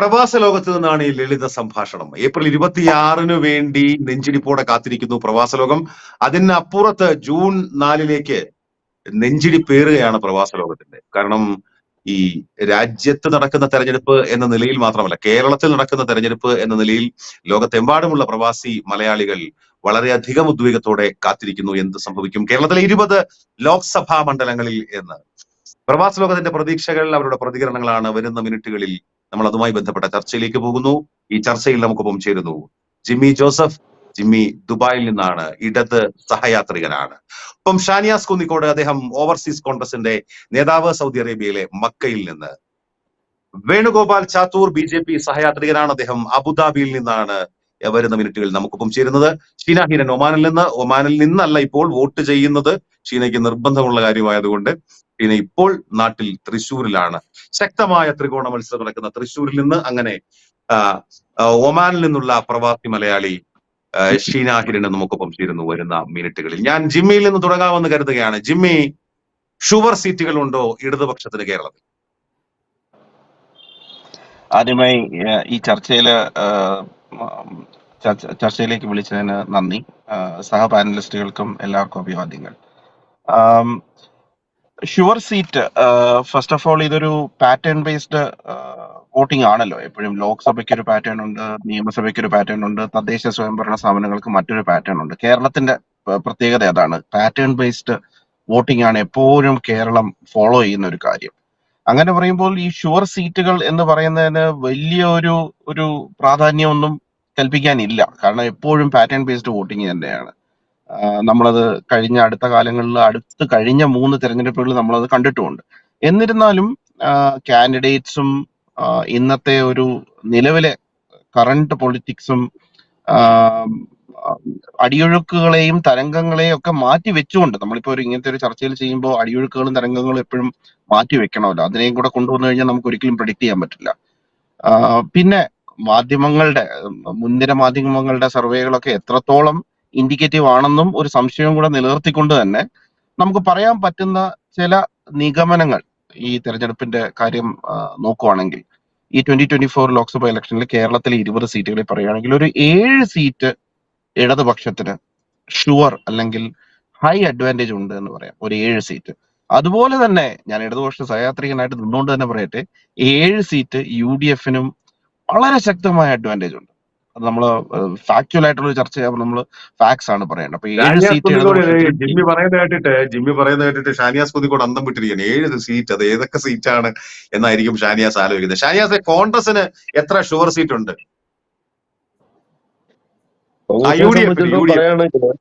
പ്രവാസ ലോകത്ത് നിന്നാണ് ഈ ലളിത സംഭാഷണം. ഏപ്രിൽ ഇരുപത്തിയാറിന് വേണ്ടി നെഞ്ചിടിപ്പോടെ കാത്തിരിക്കുന്നു പ്രവാസ ലോകം. അതിനപ്പുറത്ത് ജൂൺ നാലിലേക്ക് നെഞ്ചിടി പേറുകയാണ് പ്രവാസ ലോകത്തിന്റെ. കാരണം ഈ രാജ്യത്ത് നടക്കുന്ന തെരഞ്ഞെടുപ്പ് എന്ന നിലയിൽ മാത്രമല്ല കേരളത്തിൽ നടക്കുന്ന തെരഞ്ഞെടുപ്പ് എന്ന നിലയിൽ ലോകത്തെമ്പാടുമുള്ള പ്രവാസി മലയാളികൾ വളരെയധികം ഉദ്വേഗത്തോടെ കാത്തിരിക്കുന്നു. എന്ത് സംഭവിക്കും? കേരളത്തിലെ ഇരുപത് ലോക്സഭാ മണ്ഡലങ്ങളിൽ എന്ന്. പ്രവാസ ലോകത്തിന്റെ പ്രതീക്ഷകൾ അവരുടെ പ്രതികരണങ്ങളാണ് വരുന്ന മിനിറ്റുകളിൽ നമ്മൾ അതുമായി ബന്ധപ്പെട്ട ചർച്ചയിലേക്ക് പോകുന്നു. ഈ ചർച്ചയിൽ നമുക്കൊപ്പം ചേരുന്നു ജിമ്മി ജോസഫ്. ജിമ്മി ദുബായിൽ നിന്നാണ് ഇടത് സഹയാത്രികനാണ്. ഒപ്പം ഷാനിയാസ് കുന്നിക്കോട് അദ്ദേഹം ഓവർസീസ് കോൺഗ്രസിന്റെ നേതാവ് സൗദി അറേബ്യയിലെ മക്കയിൽ നിന്ന്. Venugopal Chathur B J P സഹയാത്രികനാണ് അദ്ദേഹം. അബുദാബിയിൽ നിന്നാണ് വരുന്ന മിനിറ്റുകളിൽ നമുക്കൊപ്പം ചേരുന്നത്. ഷീന ഹീരൻ ഒമാനിൽ നിന്ന്. ഒമാനിൽ നിന്നല്ല ഇപ്പോൾ വോട്ട് ചെയ്യുന്നത്. ഷീനയ്ക്ക് നിർബന്ധമുള്ള കാര്യമായതുകൊണ്ട് ഷീന ഇപ്പോൾ നാട്ടിൽ തൃശ്ശൂരിലാണ്. ശക്തമായ ത്രികോണ മത്സരം നടക്കുന്ന തൃശ്ശൂരിൽ നിന്ന് അങ്ങനെ ഒമാനിൽ നിന്നുള്ള പ്രവാസി മലയാളി ഷീന നമുക്കൊപ്പം ചേരുന്നു വരുന്ന മിനിറ്റുകളിൽ. ഞാൻ ജിമ്മിയിൽ നിന്ന് തുടങ്ങാമെന്ന് കരുതുകയാണ്. ജിമ്മി ഷുവർ സീറ്റുകൾ ഉണ്ടോ ഇടതുപക്ഷത്തിന് കേരളത്തിൽ? ആദ്യമായി ഈ ചർച്ചയിൽ ചർച്ചയിലേക്ക് വിളിച്ചതിന് നന്ദി. സഹ പാനലിസ്റ്റുകൾക്കും എല്ലാവർക്കും അഭിവാദ്യങ്ങൾ. Sure seat first of all ഇതൊരു പാറ്റേൺ ബേസ്ഡ് വോട്ടിംഗ് ആണല്ലോ. എപ്പോഴും ലോക്സഭയ്ക്ക് ഒരു പാറ്റേൺ ഉണ്ട് നിയമസഭയ്ക്ക് ഒരു പാറ്റേൺ ഉണ്ട് തദ്ദേശ സ്വയംഭരണ സ്ഥാപനങ്ങൾക്ക് മറ്റൊരു പാറ്റേൺ ഉണ്ട്. കേരളത്തിന്റെ പ്രത്യേകത അതാണ്. പാറ്റേൺ ബേസ്ഡ് വോട്ടിംഗ് ആണ് എപ്പോഴും കേരളം ഫോളോ ചെയ്യുന്ന ഒരു കാര്യം. അങ്ങനെ പറയുമ്പോൾ ഈ ഷുവർ സീറ്റുകൾ എന്ന് പറയുന്നതിന് വലിയ ഒരു ഒരു പ്രാധാന്യമൊന്നും കൽപ്പിക്കാനില്ല. കാരണം എപ്പോഴും പാറ്റേൺ ബേസ്ഡ് വോട്ടിംഗ് തന്നെയാണ്. നമ്മളത് കഴിഞ്ഞ അടുത്ത കാലങ്ങളിൽ അടുത്ത് കഴിഞ്ഞ മൂന്ന് തെരഞ്ഞെടുപ്പുകളിൽ നമ്മളത് കണ്ടിട്ടുമുണ്ട്. എന്നിരുന്നാലും കാൻഡിഡേറ്റ്സും ഇന്നത്തെ ഒരു നിലവിലെ കറണ്ട് പൊളിറ്റിക്സും അടിയൊഴുക്കുകളെയും തരംഗങ്ങളെയും ഒക്കെ മാറ്റി വെച്ചുകൊണ്ട് നമ്മളിപ്പോ ഒരു ഇങ്ങനത്തെ ഒരു ചർച്ചയിൽ ചെയ്യുമ്പോൾ അടിയൊഴുക്കുകളും തരംഗങ്ങളും എപ്പോഴും മാറ്റി വെക്കണമല്ലോ. അതിനെയും കൂടെ കൊണ്ടുവന്നു കഴിഞ്ഞാൽ നമുക്ക് ഒരിക്കലും പ്രഡിക്ട് ചെയ്യാൻ പറ്റില്ല. പിന്നെ മാധ്യമങ്ങളുടെ മുൻനിര മാധ്യമങ്ങളുടെ സർവേകളൊക്കെ എത്രത്തോളം ഇൻഡിക്കേറ്റീവ് ആണെന്നും ഒരു സംശയവും കൂടെ നിലനിർത്തിക്കൊണ്ട് തന്നെ നമുക്ക് പറയാൻ പറ്റുന്ന ചില നിഗമനങ്ങൾ ഈ തെരഞ്ഞെടുപ്പിന്റെ കാര്യം നോക്കുവാണെങ്കിൽ. ഈ ട്വന്റി ട്വന്റി ഫോർ ലോക്സഭ ഇലക്ഷനിൽ കേരളത്തിലെ ഇരുപത് സീറ്റുകളിൽ പറയുകയാണെങ്കിൽ ഒരു ഏഴ് സീറ്റ് ഇടതുപക്ഷത്തിന് ഷുവർ അല്ലെങ്കിൽ ഹൈ അഡ്വാന്റേജ് ഉണ്ട് എന്ന് പറയാം. ഒരു ഏഴ് സീറ്റ്. അതുപോലെ തന്നെ ഞാൻ ഇടതുപക്ഷ സഹയാത്രികനായിട്ട് നിന്നുകൊണ്ട് തന്നെ പറയട്ടെ ഏഴ് സീറ്റ് യു ഡി എഫിനും വളരെ ശക്തമായ അഡ്വാന്റേജ് ഉണ്ട്. നമ്മൾ ഫാക്ച്വൽ ആയിട്ടുള്ള ചർച്ച ചെയ്യുമ്പോൾ നമ്മൾ ഫാക്സ് ആണ് പറയേണ്ടത്. അപ്പൊ ഏഴ് സീറ്റ് ജിമ്മി പറയുന്നത് കേട്ടിട്ട് ജിമ്മി പറയുന്നത് കേട്ടിട്ട് ഷാനിയാസ് കുതിക്കോട് അന്തം വിട്ടിരിക്കുകയാണ്. ഏഴ് സീറ്റ് അത് ഏതൊക്കെ സീറ്റാണ് എന്നായിരിക്കും ഷാനിയാസ് ആലോചിക്കുന്നത്. ഷാനിയാസ് കോൺഗ്രസിന് എത്ര ഷുവർ സീറ്റ് ഉണ്ട്? യു ഡി എഫിന് യു എഫ്.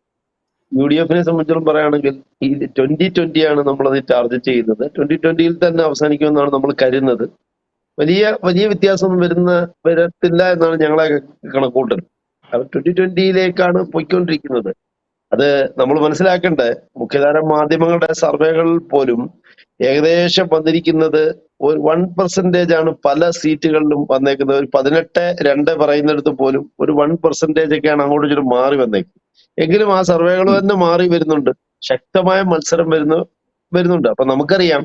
യു ഡി എഫിനെ സംബന്ധിച്ചിടത്തോളം പറയുകയാണെങ്കിൽ ഈ ട്വന്റി ട്വന്റി ആണ് നമ്മളത് ടാർഗറ്റ് ചെയ്യുന്നത് ട്വന്റി ട്വന്റിയിൽ തന്നെ അവസാനിക്കുമെന്നാണ് നമ്മൾ കരുതുന്നത്. വലിയ വലിയ വ്യത്യാസമൊന്നും വരുന്ന വരത്തില്ല എന്നാണ് ഞങ്ങളെ കണക്കൂട്ടൽ ട്വന്റി ട്വന്റിയിലേക്കാണ് പോയിക്കൊണ്ടിരിക്കുന്നത്. അത് നമ്മൾ മനസ്സിലാക്കേണ്ട മുഖ്യധാര മാധ്യമങ്ങളുടെ സർവേകൾ പോലും ഏകദേശം വന്നിരിക്കുന്നത് ഒരു വൺ പെർസെന്റേജ് ആണ് പല സീറ്റുകളിലും വന്നേക്കുന്നത്. ഒരു പതിനെട്ട് രണ്ട് പറയുന്നിടത്ത് പോലും ഒരു വൺ പെർസെന്റേജ് ഒക്കെയാണ് അങ്ങോട്ട് ഇങ്ങോട്ട് മാറി വന്നേക്കുന്നത്. എങ്കിലും ആ സർവേകൾ തന്നെ മാറി വരുന്നുണ്ട്. ശക്തമായ മത്സരം വരുന്നു വരുന്നുണ്ട്. അപ്പൊ നമുക്കറിയാം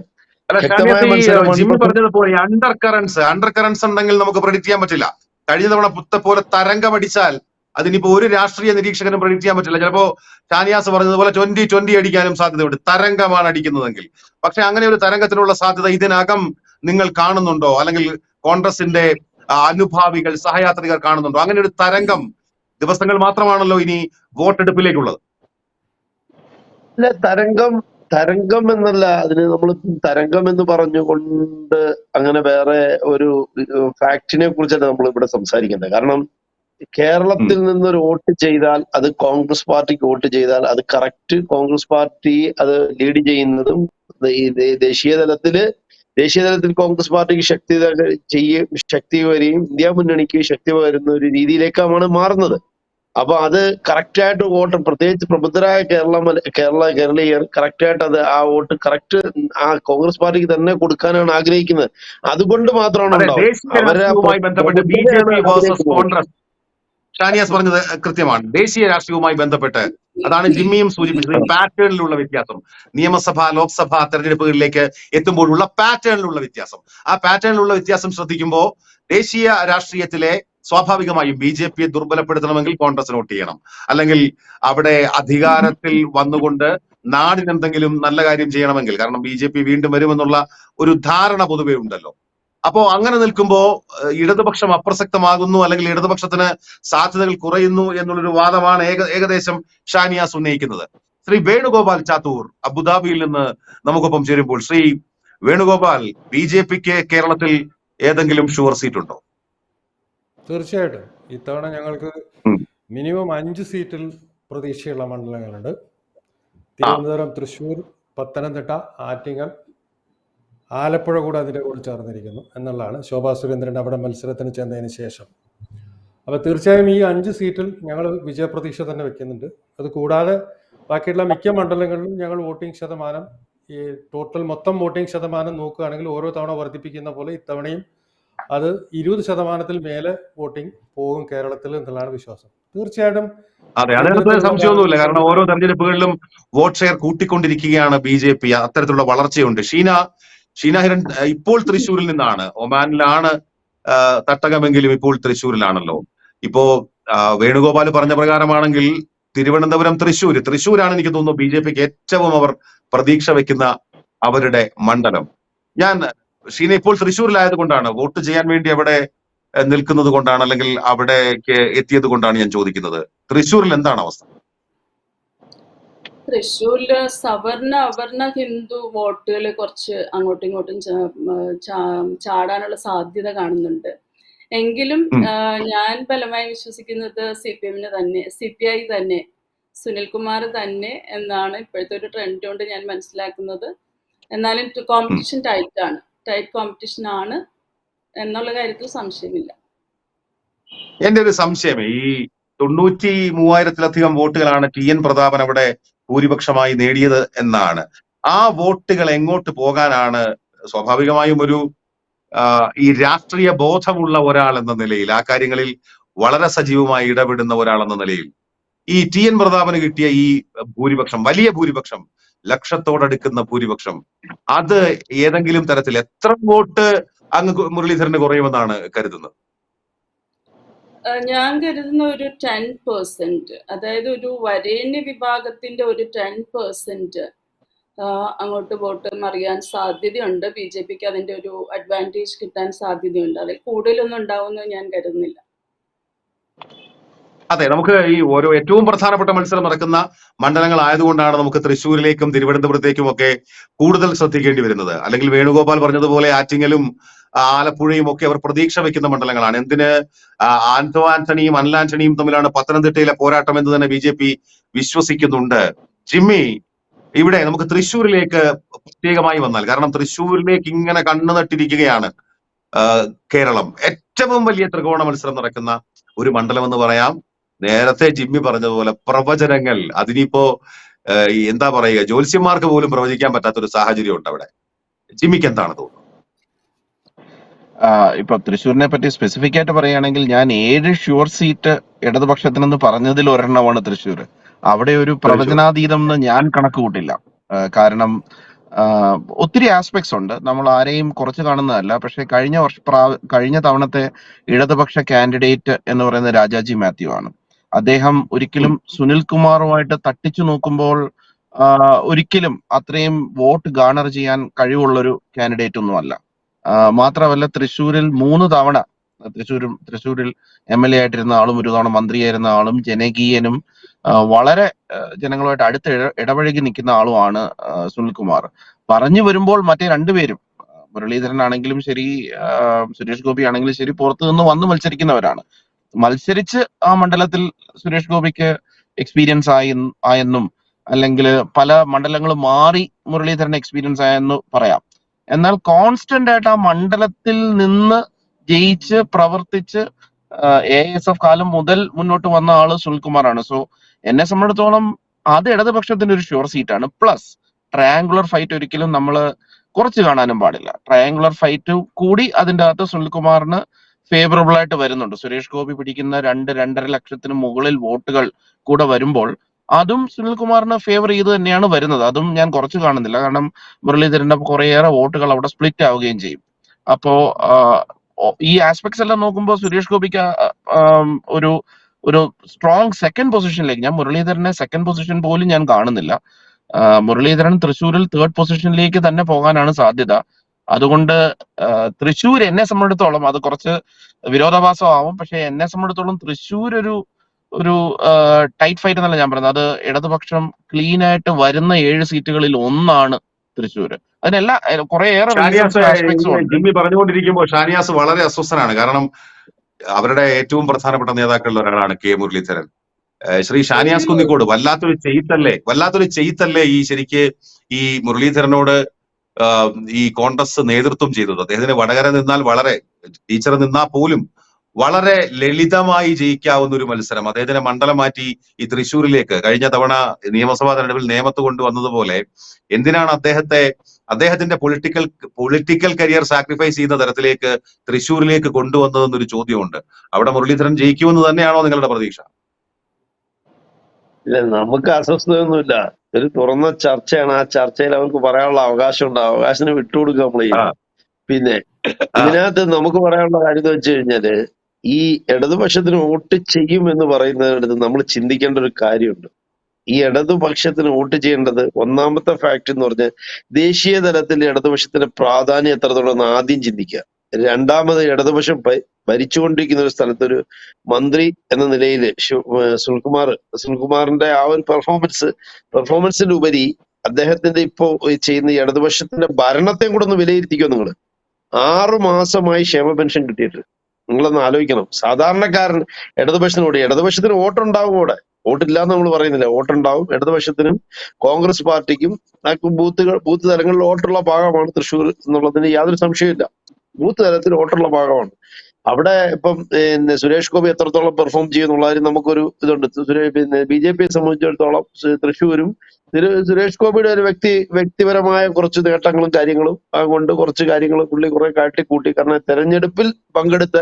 ജിമ്മി പറഞ്ഞതുപോലെ അണ്ടർ കറൻസ് അണ്ടർ കറൻസ് ഉണ്ടെങ്കിൽ നമുക്ക് പ്രെഡിക്ട് ചെയ്യാൻ പറ്റില്ല. കഴിഞ്ഞ തവണ പുത്ത പോലെ തരംഗം അടിച്ചാൽ അതിനിപ്പോ ഒരു രാഷ്ട്രീയ നിരീക്ഷകനും പ്രെഡിക്ട് ചെയ്യാൻ പറ്റില്ല. ചിലപ്പോ ഷാനിയാസ് പറഞ്ഞതുപോലെ ട്വന്റി ട്വന്റി അടിക്കാനും സാധ്യതയുണ്ട്. തരംഗമാണ് അടിക്കുന്നതെങ്കിൽ. പക്ഷെ അങ്ങനെ ഒരു തരംഗത്തിനുള്ള സാധ്യത ഇതിനകം നിങ്ങൾ കാണുന്നുണ്ടോ? അല്ലെങ്കിൽ കോൺഗ്രസിന്റെ അനുഭാവികൾ സഹയാത്രികർ കാണുന്നുണ്ടോ? അങ്ങനെ ഒരു തരംഗം ദിവസങ്ങൾ മാത്രമാണല്ലോ ഇനി വോട്ടെടുപ്പിലേക്കുള്ളത്. തരംഗം തരംഗം എന്നല്ല അതിന് നമ്മൾ തരംഗം എന്ന് പറഞ്ഞുകൊണ്ട് അങ്ങനെ വേറെ ഒരു ഫാക്ടിനെ കുറിച്ചല്ല നമ്മൾ ഇവിടെ സംസാരിക്കുന്നത്. കാരണം കേരളത്തിൽ നിന്നൊരു വോട്ട് ചെയ്താൽ അത് കോൺഗ്രസ് പാർട്ടിക്ക് വോട്ട് ചെയ്താൽ അത് കറക്റ്റ് കോൺഗ്രസ് പാർട്ടി അത് ലീഡ് ചെയ്യുന്നതും ഈ ദേശീയ തലത്തിൽ ദേശീയ തലത്തിൽ കോൺഗ്രസ് പാർട്ടിക്ക് ശക്തി ചെയ്യ ശക്തി വരികയും ഇന്ത്യ മുന്നണിക്ക് ശക്തി വരുന്ന ഒരു രീതിയിലേക്കാണ് മാറുന്നത്. അപ്പൊ അത് കറക്റ്റ് ആയിട്ട് വോട്ട് പ്രത്യേകിച്ച് പ്രബുദ്ധരായ കേരള കേരള കേരളീയർ കറക്റ്റ് ആയിട്ട് അത് ആ വോട്ട് കറക്റ്റ് ആ കോൺഗ്രസ് പാർട്ടിക്ക് തന്നെ കൊടുക്കാനാണ് ആഗ്രഹിക്കുന്നത്. അതുകൊണ്ട് മാത്രമാണ് അതെ ഉണ്ടാവുക. ദേശീയ അവരെ രാഷ്ട്രീയവുമായി ബന്ധപ്പെട്ട് B J P versus Congress. Shaniyas പറഞ്ഞത് കൃത്യമാണ്. ദേശീയ രാഷ്ട്രീയവുമായി ബന്ധപ്പെട്ട് അതാണ് ജിമ്മിയും സൂചിപ്പിച്ചത്. പാറ്റേണിലുള്ള വ്യത്യാസം. നിയമസഭ ലോക്സഭ തെരഞ്ഞെടുപ്പുകളിലേക്ക് എത്തുമ്പോഴുള്ള പാറ്റേണിലുള്ള വ്യത്യാസം. ആ പാറ്റേണിലുള്ള വ്യത്യാസം ശ്രദ്ധിക്കുമ്പോൾ ദേശീയ രാഷ്ട്രീയത്തിലെ സ്വാഭാവികമായും ബി ജെ പിയെ ദുർബലപ്പെടുത്തണമെങ്കിൽ കോൺഗ്രസ് വോട്ട് ചെയ്യണം. അല്ലെങ്കിൽ അവിടെ അധികാരത്തിൽ വന്നുകൊണ്ട് നാടിന് എന്തെങ്കിലും നല്ല കാര്യം ചെയ്യണമെങ്കിൽ കാരണം ബി ജെ പി വീണ്ടും വരുമെന്നുള്ള ഒരു ധാരണ പൊതുവെ ഉണ്ടല്ലോ. അപ്പോ അങ്ങനെ നിൽക്കുമ്പോൾ ഇടതുപക്ഷം അപ്രസക്തമാകുന്നു അല്ലെങ്കിൽ ഇടതുപക്ഷത്തിന് സാധ്യതകൾ കുറയുന്നു എന്നുള്ളൊരു വാദമാണ് ഏക ഏകദേശം ഷാനിയാസ് ഉന്നയിക്കുന്നത്. ശ്രീ വേണുഗോപാൽ ചാത്തൂർ അബുദാബിയിൽ നിന്ന് നമുക്കൊപ്പം ചേരുമ്പോൾ ശ്രീ വേണുഗോപാൽ ബി ജെ പിക്ക് കേരളത്തിൽ ഏതെങ്കിലും ഷുവർ സീറ്റ് ഉണ്ടോ തീർച്ചയായിട്ടും. ഇത്തവണ ഞങ്ങൾക്ക് മിനിമം അഞ്ച് സീറ്റിൽ പ്രതീക്ഷയുള്ള മണ്ഡലങ്ങളുണ്ട്. തിരുവനന്തപുരം തൃശൂർ പത്തനംതിട്ട ആറ്റിങ്ങൽ ആലപ്പുഴ കൂടെ അതിന്റെ കൂടെ ചേർന്നിരിക്കുന്നു എന്നുള്ളതാണ്. ശോഭാ സുരേന്ദ്രൻ അവിടെ മത്സരത്തിന് ചെന്നതിന് ശേഷം. അപ്പോൾ തീർച്ചയായും ഈ അഞ്ച് സീറ്റിൽ ഞങ്ങൾ വിജയപ്രതീക്ഷ തന്നെ വെക്കുന്നുണ്ട്. അത് കൂടാതെ ബാക്കിയുള്ള മിക്ക മണ്ഡലങ്ങളിലും ഞങ്ങൾ വോട്ടിംഗ് ശതമാനം ഈ ടോട്ടൽ മൊത്തം വോട്ടിംഗ് ശതമാനം നോക്കുകയാണെങ്കിൽ ഓരോ തവണ വർദ്ധിപ്പിക്കുന്ന പോലെ ഇത്തവണയും അത് ഇരുപത് ശതമാനത്തിൽ മേലെ വോട്ടിംഗ് പോകും കേരളത്തിൽ എന്നുള്ളതാണ് വിശ്വാസം. തീർച്ചയായിട്ടും അതെ അതിനകത്ത് സംശയമൊന്നുമില്ല. കാരണം ഓരോ തെരഞ്ഞെടുപ്പുകളിലും വോട്ട് ഷെയർ കൂട്ടിക്കൊണ്ടിരിക്കുകയാണ് ബി ജെ പി. അത്തരത്തിലുള്ള വളർച്ചയുണ്ട്. ഷീന ഷീന ഹിരൺ ഇപ്പോൾ തൃശ്ശൂരിൽ നിന്നാണ്. ഒമാനിലാണ് തട്ടകമെങ്കിലും ഇപ്പോൾ തൃശ്ശൂരിലാണല്ലോ. ഇപ്പോ വേണുഗോപാൽ പറഞ്ഞ പ്രകാരമാണെങ്കിൽ തിരുവനന്തപുരം തൃശ്ശൂർ തൃശ്ശൂരാണ് എനിക്ക് തോന്നുന്നു ബി ജെ പിക്ക് ഏറ്റവും അവർ പ്രതീക്ഷ വെക്കുന്ന അവരുടെ മണ്ഡലം. ഞാൻ ഷീന ഇപ്പോൾ തൃശ്ശൂരിലായത് കൊണ്ടാണ്. വോട്ട് ചെയ്യാൻ വേണ്ടി അവിടെ നിൽക്കുന്നത് കൊണ്ടാണ് അല്ലെങ്കിൽ അവിടേക്ക് എത്തിയത് കൊണ്ടാണ് ഞാൻ ചോദിക്കുന്നത്. തൃശ്ശൂരിൽ എന്താണ് അവസ്ഥ? തൃശ്ശൂരിൽ സവർണ അവർണ ഹിന്ദു വോട്ടുകൾ കുറച്ച് അങ്ങോട്ടും ഇങ്ങോട്ടും ചാടാനുള്ള സാധ്യത കാണുന്നുണ്ട്. എങ്കിലും ഞാൻ ബലമായി വിശ്വസിക്കുന്നത് സി പി എമ്മിന് തന്നെ സി പി ഐ തന്നെ സുനിൽകുമാർ തന്നെ എന്നാണ് ഇപ്പോഴത്തെ ഒരു ട്രെൻഡ് കൊണ്ട് ഞാൻ മനസ്സിലാക്കുന്നത്. എന്നാലും കോമ്പറ്റീഷൻ ടൈറ്റ് ടൈറ്റ് കോമ്പറ്റീഷൻ ആണ് എന്നുള്ള കാര്യത്തിൽ സംശയമില്ല. എന്റെ ഒരു സംശയം ഈ തൊണ്ണൂറ്റി മൂവായിരത്തിലധികം വോട്ടുകളാണ് ടി എൻ പ്രതാപൻ അവിടെ ഭൂരിപക്ഷമായി നേടിയത് എന്നാണ്. ആ വോട്ടുകൾ എങ്ങോട്ട് പോകാനാണ് സ്വാഭാവികമായും ഒരു ഈ രാഷ്ട്രീയ ബോധമുള്ള ഒരാൾ എന്ന നിലയിൽ ആ കാര്യങ്ങളിൽ വളരെ സജീവമായി ഇടപെടുന്ന ഒരാൾ എന്ന നിലയിൽ ഈ ടി എൻ പ്രതാപന് കിട്ടിയ ഈ ഭൂരിപക്ഷം വലിയ ഭൂരിപക്ഷം ലക്ഷത്തോടടുക്കുന്ന ഭൂരിപക്ഷം. അത് ഏതെങ്കിലും തരത്തിൽ എത്ര വോട്ട് അങ്ങ് മുരളീധരന് കുറയുമെന്നാണ് കരുതുന്നത്? ഞാൻ കരുതുന്ന ഒരു ടെൻ പേഴ്സെന്റ് അതായത് ഒരു വരേണ്യ വിഭാഗത്തിന്റെ ഒരു ടെൻ പേഴ്സെന്റ് അങ്ങോട്ട് വോട്ട് മറിയാൻ സാധ്യതയുണ്ട്. ബി ജെ പിക്ക് അതിന്റെ ഒരു അഡ്വാന്റേജ് കിട്ടാൻ സാധ്യതയുണ്ട്. അതിൽ കൂടുതലൊന്നും ഉണ്ടാവുമെന്ന് ഞാൻ കരുതുന്നില്ല. അതെ നമുക്ക് ഈ ഓരോ ഏറ്റവും പ്രധാനപ്പെട്ട മത്സരം നടക്കുന്ന മണ്ഡലങ്ങൾ ആയതുകൊണ്ടാണ് നമുക്ക് തൃശ്ശൂരിലേക്കും തിരുവനന്തപുരത്തേക്കും ഒക്കെ കൂടുതൽ ശ്രദ്ധിക്കേണ്ടി വരുന്നത്. അല്ലെങ്കിൽ വേണുഗോപാൽ പറഞ്ഞതുപോലെ ആറ്റിങ്ങലും ആലപ്പുഴയും ഒക്കെ അവർ പ്രതീക്ഷ വെക്കുന്ന മണ്ഡലങ്ങളാണ്. എന്തിന്? ആന്റോ ആന്റണിയും അനിൽ ആന്റണിയും തമ്മിലാണ് പത്തനംതിട്ടയിലെ പോരാട്ടം എന്ന് തന്നെ ബി ജെ പി വിശ്വസിക്കുന്നുണ്ട്. ജിമ്മി ഇവിടെ നമുക്ക് തൃശ്ശൂരിലേക്ക് പ്രത്യേകമായി വന്നാൽ കാരണം തൃശ്ശൂരിലേക്ക് ഇങ്ങനെ കണ്ണു നട്ടിരിക്കുകയാണ് കേരളം. ഏറ്റവും വലിയ ത്രികോണ മത്സരം നടക്കുന്ന ഒരു മണ്ഡലം എന്ന് പറയാം. നേരത്തെ ജിമ്മി പറഞ്ഞതുപോലെ പ്രവചനങ്ങൾ. അതിനിപ്പോ എന്താ പറയുക ജ്യോത്സ്യന്മാർക്ക് പോലും പ്രവചിക്കാൻ പറ്റാത്ത ഒരു സാഹചര്യം ഉണ്ട് അവിടെ. ജിമ്മിക്ക് എന്താണ് തോന്നുന്നത്? ഇപ്പൊ തൃശ്ശൂരിനെ പറ്റി സ്പെസിഫിക് ആയിട്ട് പറയുകയാണെങ്കിൽ ഞാൻ ഏഴ് ഷുവർ സീറ്റ് ഇടതുപക്ഷത്തിനെന്ന് പറഞ്ഞതിൽ ഒരെണ്ണമാണ് തൃശ്ശൂർ. അവിടെ ഒരു പ്രവചനാതീതം എന്ന് ഞാൻ കണക്ക് കൂട്ടില്ല കാരണം ഒത്തിരി ആസ്പെക്ട്സ് ഉണ്ട്. നമ്മൾ ആരെയും കുറച്ച് കാണുന്നതല്ല. പക്ഷെ കഴിഞ്ഞ വർഷ കഴിഞ്ഞ തവണത്തെ ഇടതുപക്ഷ കാൻഡിഡേറ്റ് എന്ന് പറയുന്നത് രാജാജി മാത്യു ആണ്. അദ്ദേഹം ഒരിക്കലും സുനിൽ കുമാറുമായിട്ട് തട്ടിച്ചു നോക്കുമ്പോൾ ഒരിക്കലും അത്രയും വോട്ട് ഗാണർ ചെയ്യാൻ കഴിവുള്ളൊരു കാൻഡിഡേറ്റ് ഒന്നുമല്ല. മാത്രമല്ല തൃശ്ശൂരിൽ മൂന്ന് തവണ തൃശ്ശൂരും തൃശ്ശൂരിൽ എം എൽ എ ആയിട്ടിരുന്ന ആളും ഒരു തവണ മന്ത്രിയായിരുന്ന ആളും ജനകീയനും വളരെ ജനങ്ങളുമായിട്ട് അടുത്ത് ഇടപഴകി നിൽക്കുന്ന ആളുമാണ് സുനിൽ സുനിൽകുമാർ പറഞ്ഞു വരുമ്പോൾ മറ്റേ രണ്ടുപേരും മുരളീധരൻ ആണെങ്കിലും ശരി സുരേഷ് ഗോപി ആണെങ്കിലും ശരി പുറത്തു നിന്ന് വന്ന് മത്സരിക്കുന്നവരാണ്. മത്സരിച്ച് ആ മണ്ഡലത്തിൽ സുരേഷ് ഗോപിക്ക് എക്സ്പീരിയൻസ് ആയി ആയെന്നും അല്ലെങ്കിൽ പല മണ്ഡലങ്ങളും മാറി മുരളീധരൻ എക്സ്പീരിയൻസ് ആയെന്ന് പറയാം. എന്നാൽ കോൺസ്റ്റന്റ് ആയിട്ട് ആ മണ്ഡലത്തിൽ നിന്ന് ജയിച്ച് പ്രവർത്തിച്ച് എ എസ് എഫ് കാലം മുതൽ മുന്നോട്ട് വന്ന ആൾ സുനിൽകുമാറാണ്. സോ എന്നെ സംബന്ധിച്ചോളം അത് ഇടതുപക്ഷത്തിന്റെ ഒരു ഷുവർ സീറ്റാണ് പ്ലസ് ട്രയാങ്കുലർ ഫൈറ്റ് ഒരിക്കലും നമ്മൾ കുറച്ച് കാണാനും പാടില്ല. ട്രയാങ്കുലർ ഫൈറ്റ് കൂടി അതിന്റെ അകത്ത് സുനിൽകുമാറിന് ഫേവറബിൾ ആയിട്ട് വരുന്നുണ്ട്. സുരേഷ് ഗോപി പിടിക്കുന്ന രണ്ട് രണ്ടര ലക്ഷത്തിന് മുകളിൽ വോട്ടുകൾ കൂടെ വരുമ്പോൾ അതും സുനിൽകുമാറിനെ ഫേവർ ചെയ്ത് തന്നെയാണ് വരുന്നത്. അതും ഞാൻ കുറച്ച് കാണുന്നില്ല. കാരണം മുരളീധരന്റെ കുറേയേറെ വോട്ടുകൾ അവിടെ സ്പ്ലിറ്റ് ആവുകയും ചെയ്യും. അപ്പോ ഈ ആസ്പെക്ട്സ് എല്ലാം നോക്കുമ്പോൾ സുരേഷ് ഗോപിക്ക് ഒരു ഒരു സ്ട്രോങ് സെക്കൻഡ് പൊസിഷനിലേക്ക് ഞാൻ മുരളീധരനെ സെക്കൻഡ് പൊസിഷൻ പോലും ഞാൻ കാണുന്നില്ല. മുരളീധരൻ തൃശ്ശൂരിൽ തേർഡ് പൊസിഷനിലേക്ക് തന്നെ പോകാനാണ് സാധ്യത. അതുകൊണ്ട് തൃശ്ശൂർ എന്നെ സംബന്ധിച്ചിടത്തോളം അത് കുറച്ച് വിരോധാഭാസമാവും പക്ഷെ എന്നെ സംബന്ധിച്ചിടത്തോളം തൃശ്ശൂർ ഒരു ഒരു ടൈറ്റ് ഫൈറ്റ് എന്നല്ല ഞാൻ പറയുന്നത്. അത് ഇടതുപക്ഷം ക്ലീൻ ആയിട്ട് വരുന്ന ഏഴ് സീറ്റുകളിൽ ഒന്നാണ് തൃശ്ശൂര്. അതിനെല്ലാ കുറേയേറെ ജിമ്മി പറഞ്ഞുകൊണ്ടിരിക്കുമ്പോൾ ഷാനിയാസ് വളരെ അസ്വസ്ഥനാണ്. കാരണം അവരുടെ ഏറ്റവും പ്രധാനപ്പെട്ട നേതാക്കളിൽ ഒരാളാണ് കെ മുരളീധരൻ. ശ്രീ ഷാനിയാസ് കുന്നിക്കോട് വല്ലാത്തൊരു ചെയ്ത്തല്ലേ വല്ലാത്തൊരു ചെയ്ത്തല്ലേ ഈ ശരിക്ക് ഈ മുരളീധരനോട് ഈ കോൺഗ്രസ് നേതൃത്വം ചെയ്തത്. അദ്ദേഹത്തിന് വടകര നിന്നാൽ വളരെ ടീച്ചർ നിന്നാൽ പോലും വളരെ ലളിതമായി ജയിക്കാവുന്ന ഒരു മത്സരം. അദ്ദേഹത്തിന്റെ മണ്ഡലം മാറ്റി ഈ തൃശ്ശൂരിലേക്ക് കഴിഞ്ഞ തവണ നിയമസഭാ തെരഞ്ഞെടുപ്പിൽ നിയമത്ത് കൊണ്ടുവന്നതുപോലെ എന്തിനാണ് അദ്ദേഹത്തെ അദ്ദേഹത്തിന്റെ പൊളിറ്റിക്കൽ പൊളിറ്റിക്കൽ കരിയർ സാക്രിഫൈസ് ചെയ്യുന്ന തരത്തിലേക്ക് തൃശ്ശൂരിലേക്ക് കൊണ്ടുവന്നതെന്നൊരു ചോദ്യമുണ്ട്. അവിടെ മുരളീധരൻ ജയിക്കുമെന്ന് തന്നെയാണോ നിങ്ങളുടെ പ്രതീക്ഷ? ഇല്ല നമുക്ക് അസ്വസ്ഥതയൊന്നുമില്ല. ഒരു തുറന്ന ചർച്ചയാണ്. ആ ചർച്ചയിൽ അവർക്ക് പറയാനുള്ള അവകാശം ഉണ്ട് അവകാശത്തിന് വിട്ടുകൊടുക്കുക നമ്മൾ പിന്നെ ഇതിനകത്ത് നമുക്ക് പറയാനുള്ള കാര്യം എന്ന് വെച്ച് കഴിഞ്ഞാൽ ഈ ഇടതുപക്ഷത്തിന് വോട്ട് ചെയ്യും എന്ന് പറയുന്നതിനടുത്ത് നമ്മൾ ചിന്തിക്കേണ്ട ഒരു കാര്യമുണ്ട്. ഈ ഇടതുപക്ഷത്തിന് വോട്ട് ചെയ്യേണ്ടത് ഒന്നാമത്തെ ഫാക്ട് എന്ന് പറഞ്ഞാൽ ദേശീയ തലത്തിൽ ഇടതുപക്ഷത്തിന്റെ പ്രാധാന്യം എത്രത്തോളം ആദ്യം ചിന്തിക്കുക. രണ്ടാമത് ഇടതുപക്ഷം ഭരിച്ചുകൊണ്ടിരിക്കുന്ന ഒരു സ്ഥലത്ത് ഒരു മന്ത്രി എന്ന നിലയിൽ സുനിൽകുമാർ സുനിൽകുമാറിന്റെ ആ ഒരു പെർഫോമൻസ് പെർഫോമൻസിന്റെ ഉപരി അദ്ദേഹത്തിന്റെ ഇപ്പോ ചെയ്യുന്ന ഇടതുപക്ഷത്തിന്റെ ഭരണത്തെ കൂടെ ഒന്ന് വിലയിരുത്തിക്കോ നിങ്ങൾ ആറു മാസമായി ക്ഷേമ പെൻഷൻ കിട്ടിയിട്ട് നിങ്ങളൊന്ന് ആലോചിക്കണം. സാധാരണക്കാരൻ ഇടതുപക്ഷത്തിനോട് ഇടതുപക്ഷത്തിന് വോട്ടുണ്ടാവും അവിടെ. വോട്ടില്ല എന്ന് നമ്മൾ പറയുന്നില്ല. വോട്ടുണ്ടാവും. ഇടതുപക്ഷത്തിനും കോൺഗ്രസ് പാർട്ടിക്കും ബൂത്തുകൾ ബൂത്ത് തലങ്ങളിൽ വോട്ടുള്ള ഭാഗമാണ് തൃശ്ശൂർ എന്നുള്ളതിന് യാതൊരു സംശയമില്ല ബൂത്ത് തലത്തിൽ വോട്ടുള്ള ഭാഗമാണ്. അവിടെ ഇപ്പം പിന്നെ സുരേഷ് ഗോപി എത്രത്തോളം പെർഫോം ചെയ്യുന്നുള്ള കാര്യം നമുക്കൊരു ഇതുണ്ട്. പിന്നെ ബി ജെ പിയെ സംബന്ധിച്ചിടത്തോളം തൃശ്ശൂരും സുരേഷ് ഗോപിയുടെ ഒരു വ്യക്തി വ്യക്തിപരമായ കുറച്ച് നേട്ടങ്ങളും കാര്യങ്ങളും കൊണ്ട് കുറച്ച് കാര്യങ്ങൾ പുള്ളി കുറെ കാട്ടിക്കൂട്ടി. കാരണം തെരഞ്ഞെടുപ്പിൽ പങ്കെടുത്ത